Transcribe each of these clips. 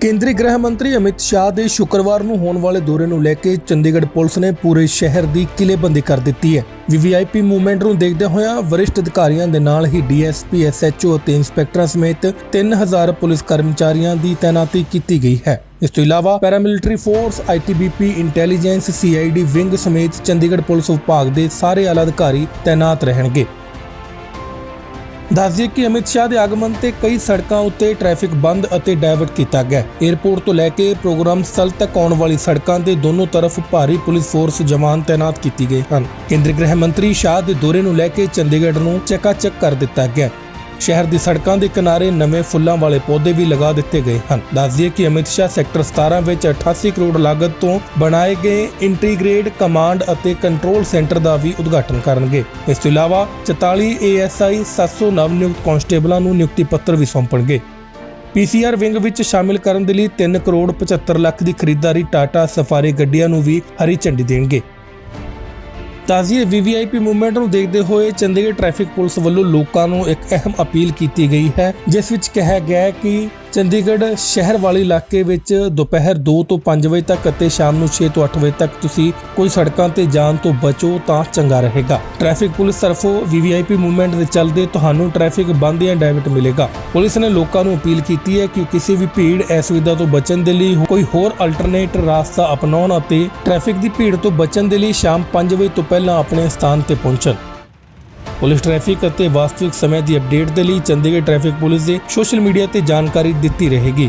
ਕੇਂਦਰੀ ਗ੍ਰਹਿ ਮੰਤਰੀ ਅਮਿਤ ਸ਼ਾਹ ਦੇ ਸ਼ੁੱਕਰਵਾਰ ਨੂੰ ਹੋਣ ਵਾਲੇ ਦੌਰੇ ਨੂੰ ਲੈ ਕੇ ਚੰਡੀਗੜ੍ਹ ਪੁਲਿਸ ਨੇ ਪੂਰੇ ਸ਼ਹਿਰ ਦੀ ਕਿਲੇਬੰਦੀ ਕਰ ਦਿੱਤੀ ਹੈ। ਵੀਵੀਆਈਪੀ ਮੂਵਮੈਂਟ ਨੂੰ ਦੇਖਦੇ ਹੋਇਆ ਵਰਿਸ਼ਠ ਅਧਿਕਾਰੀਆਂ ਦੇ ਨਾਲ ਹੀ ਡੀਐਸਪੀ, ਐਸਐਚਓ ਅਤੇ ਇੰਸਪੈਕਟਰਾਂ ਸਮੇਤ 3000 ਪੁਲਿਸ ਕਰਮਚਾਰੀਆਂ ਦੀ ਤਾਇਨਾਤੀ ਕੀਤੀ ਗਈ ਹੈ। ਇਸ ਤੋਂ ਇਲਾਵਾ paramilitary force ITBP intelligence CID wing ਸਮੇਤ ਚੰਡੀਗੜ੍ਹ ਪੁਲਿਸ ਵਿਭਾਗ ਦੇ ਸਾਰੇ ਆਲਾ ਅਧਿਕਾਰੀ ਤਾਇਨਾਤ ਰਹਿਣਗੇ। ਦੱਸ ਦਈਏ ਕਿ ਅਮਿਤ ਸ਼ਾਹ ਦੇ ਆਗਮਨ ਤੇ ਕਈ ਸੜਕਾਂ ਉੱਤੇ ਟ੍ਰੈਫਿਕ ਬੰਦ ਅਤੇ ਡਾਇਵਰਟ ਕੀਤਾ ਗਿਆ। 에ਅਰਪੋਰਟ ਤੋਂ ਲੈ ਕੇ ਪ੍ਰੋਗਰਾਮ ਸਥਲ ਤੱਕ ਆਉਣ ਵਾਲੀ ਸੜਕਾਂ ਦੇ ਦੋਨੋਂ ਤਰਫ ਭਾਰੀ ਪੁਲਿਸ ਫੋਰਸ ਜਵਾਨ ਤਾਇਨਾਤ ਕੀਤੀ ਗਏ ਹਨ। ਕੇਂਦਰੀ ਗ੍ਰਹਿ ਮੰਤਰੀ ਸ਼ਾਹ ਦੇ ਦੌਰੇ ਨੂੰ ਲੈ ਕੇ ਚੰਡੀਗੜ੍ਹ ਨੂੰ ਚਕਾਚਕ ਕਰ ਦਿੱਤਾ ਗਿਆ। ਸ਼ਹਿਰ ਦੀ ਸੜਕਾਂ ਦੇ ਕਿਨਾਰੇ ਨਵੇਂ ਫੁੱਲਾਂ ਵਾਲੇ ਪੌਦੇ ਵੀ ਲਗਾ ਦਿੱਤੇ ਗਏ ਹਨ। ਦੱਸ ਦਈਏ ਕਿ ਅਮਿਤ ਸ਼ਾਹ ਸੈਕਟਰ 17 ਵਿੱਚ 88 ਕਰੋੜ ਲਾਗਤ ਤੋਂ ਬਣਾਏ ਗਏ ਇੰਟੀਗ੍ਰੇਟ ਕਮਾਂਡ ਅਤੇ ਕੰਟਰੋਲ ਸੈਂਟਰ ਦਾ ਵੀ ਉਦਘਾਟਨ ਕਰਨਗੇ। ਇਸ ਤੋਂ ਇਲਾਵਾ 44 ਏਐਸਆਈ 700 ਨਵ-ਨਿਯੁਕਤ ਕਾਂਸਟੇਬਲਾਂ ਨੂੰ ਨਿਯੁਕਤੀ ਪੱਤਰ ਵੀ ਸੌਂਪਣਗੇ। ਪੀਸੀਆਰ ਵਿੰਗ ਵਿੱਚ ਸ਼ਾਮਿਲ ਕਰਨ ਦੇ ਲਈ 3 ਕਰੋੜ 75 ਲੱਖ ਦੀ ਖਰੀਦਦਾਰੀ ਟਾਟਾ ਸਫਾਰੀ ਗੱਡੀਆਂ ਨੂੰ ਵੀ ਹਰੀ ਝੰਡੀ ਦੇਣਗੇ। ਤਾਜ਼ੀ ਵੀਵੀਆਈਪੀ ਮੂਵਮੈਂਟ ਨੂੰ ਦੇਖਦੇ ਹੋਏ ਚੰਡੀਗੜ੍ਹ ਟ੍ਰੈਫਿਕ ਪੁਲਿਸ ਵੱਲੋਂ ਲੋਕਾਂ ਨੂੰ ਇੱਕ ਅਹਿਮ ਅਪੀਲ ਕੀਤੀ ਗਈ ਹੈ, ਜਿਸ ਵਿੱਚ ਕਿਹਾ ਗਿਆ ਹੈ ਕਿ ਚੰਡੀਗੜ੍ਹ ਸ਼ਹਿਰ ਵਾਲੇ ਇਲਾਕੇ ਵਿੱਚ ਦੁਪਹਿਰ 2 ਤੋਂ 5 ਵਜੇ ਤੱਕ ਅਤੇ ਸ਼ਾਮ ਨੂੰ 6 ਤੋਂ 8 ਵਜੇ ਤੱਕ ਤੁਸੀਂ ਕੋਈ ਸੜਕਾਂ ਤੇ ਜਾਣ ਤੋਂ ਬਚੋ ਤਾਂ ਚੰਗਾ ਰਹੇਗਾ। ਟ੍ਰੈਫਿਕ ਪੁਲਿਸ ਤਰਫੋਂ ਵੀਵੀਆਈਪੀ ਮੂਵਮੈਂਟ ਦੇ ਚੱਲਦੇ ਤੁਹਾਨੂੰ ਟ੍ਰੈਫਿਕ ਬੰਦ ਜਾਂ ਡਾਇਵਰਟ ਮਿਲੇਗਾ। ਪੁਲਿਸ ਨੇ ਲੋਕਾਂ ਨੂੰ ਅਪੀਲ ਕੀਤੀ ਹੈ ਕਿ ਕਿਸੇ ਵੀ ਭੀੜ ਅਸੁਵਿਧਾ ਤੋਂ ਬਚਣ ਦੇ ਲਈ ਕੋਈ ਹੋਰ ਅਲਟਰਨੇਟ ਰਸਤਾ ਅਪਣਾਉਣ ਅਤੇ ਟ੍ਰੈਫਿਕ ਦੀ ਭੀੜ ਤੋਂ ਬਚਣ ਦੇ ਲਈ ਸ਼ਾਮ 5 ਵਜੇ ਤੋਂ ਪਹਿਲਾਂ ਆਪਣੇ ਸਥਾਨ ਤੇ ਪਹੁੰਚਣ। ਪੁਲਿਸ ਟ੍ਰੈਫਿਕ ਅਤੇ ਵਾਸਤਵਿਕ ਸਮੇਂ ਦੀ ਅਪਡੇਟ ਦੇ ਲਈ ਚੰਡੀਗੜ੍ਹ ਟ੍ਰੈਫਿਕ ਪੁਲਿਸ ਦੇ ਸੋਸ਼ਲ ਮੀਡੀਆ ਤੇ ਜਾਣਕਾਰੀ ਦਿੱਤੀ ਰਹੇਗੀ।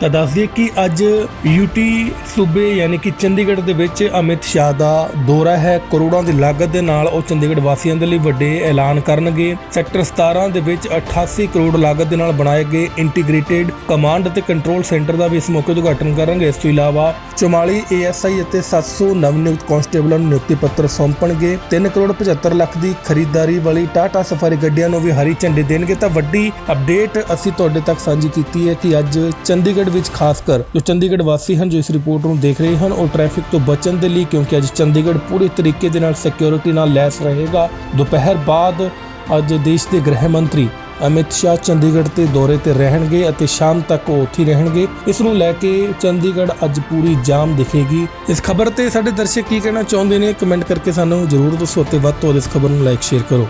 ਤਾਂ ਦੱਸ ਦਈਏ ਕਿ ਅੱਜ ਯੂਟੀ ਸੂਬੇ ਯਾਨੀ ਕਿ ਚੰਡੀਗੜ੍ਹ ਦੇ ਵਿੱਚ ਅਮਿਤ ਸ਼ਾਹ ਦਾ ਦੌਰਾ ਹੈ। ਕਰੋੜਾਂ ਦੀ ਲਾਗਤ ਦੇ ਨਾਲ ਉਹ ਚੰਡੀਗੜ੍ਹ ਵਾਸੀਆਂ ਦੇ ਲਈ ਵੱਡੇ ਐਲਾਨ ਕਰਨਗੇ। ਸੈਕਟਰ 17 ਦੇ ਵਿੱਚ 88 ਕਰੋੜ ਲਾਗਤ ਦੇ ਨਾਲ ਬਣਾਏ ਗਏ ਇੰਟੀਗ੍ਰੇਟਿਡ ਕਮਾਂਡ ਅਤੇ ਕੰਟਰੋਲ ਸੈਂਟਰ ਦਾ ਵੀ ਇਸ ਮੌਕੇ ਉਦਘਾਟਨ ਕਰਨਗੇ। ਇਸ ਤੋਂ ਇਲਾਵਾ 44 ਏਐਸਆਈ ਅਤੇ 700 ਨਵ-ਨਿਯੁਕਤ ਕਾਂਸਟੇਬਲਾਂ ਨੂੰ ਨਿਯੁਕਤੀ ਪੱਤਰ ਸੌਂਪਣਗੇ। 3 ਕਰੋੜ 75 ਲੱਖ ਦੀ ਖਰੀਦਦਾਰੀ ਵਾਲੀ ਟਾਟਾ ਸਫਾਰੀ ਗੱਡੀਆਂ ਨੂੰ ਵੀ ਹਰੀ ਝੰਡੀ ਦੇਣਗੇ। ਤਾਂ ਵੱਡੀ ਅਪਡੇਟ ਅਸੀਂ ਤੁਹਾਡੇ ਤੱਕ ਸਾਂਝੀ ਕੀਤੀ ਹੈ ਕਿ ਅੱਜ ਚੰਡੀਗੜ੍ਹ ਵਿੱਚ ਖਾਸ ਕਰ ਜੋ ਚੰਡੀਗੜ੍ਹ ਵਾਸੀ ਹਨ ਜੋ ਇਸ ਰਿਪੋਰਟ ਨੂੰ ਦੇਖ ਰਹੇ ਹਨ, ਉਹ ਟ੍ਰੈਫਿਕ ਤੋਂ ਬਚਣ ਦੇ ਲਈ ਕਿਉਂਕਿ ਅੱਜ ਚੰਡੀਗੜ੍ਹ ਪੂਰੇ ਤਰੀਕੇ ਦੇ ਨਾਲ ਸਿਕਿਉਰਿਟੀ ਨਾਲ ਲੈਸ ਰਹੇਗਾ। ਦੁਪਹਿਰ ਬਾਅਦ ਅੱਜ ਦੇਸ਼ ਦੇ ਗ੍ਰਹਿ ਮੰਤਰੀ ਅਮਿਤ ਸ਼ਾਹ ਚੰਡੀਗੜ੍ਹ ਤੇ ਦੌਰੇ ਤੇ ਰਹਿਣਗੇ ਅਤੇ ਸ਼ਾਮ ਤੱਕ ਉਹ ਉੱਥੇ ਰਹਿਣਗੇ। ਇਸ ਨੂੰ ਲੈ ਕੇ ਚੰਡੀਗੜ੍ਹ ਅੱਜ ਪੂਰੀ ਜਾਮ ਦਿਖੇਗੀ। ਇਸ ਖਬਰ ਤੇ ਸਾਡੇ ਦਰਸ਼ਕ ਕੀ ਕਹਿਣਾ ਚਾਹੁੰਦੇ ਨੇ ਕਮੈਂਟ ਕਰਕੇ ਸਾਨੂੰ ਜ਼ਰੂਰ ਦੱਸੋ ਤੇ ਵੱਧ ਤੋਂ ਵੱਧ ਇਸ ਖਬਰ ਨੂੰ ਲਾਈਕ ਸ਼ੇਅਰ ਕਰੋ।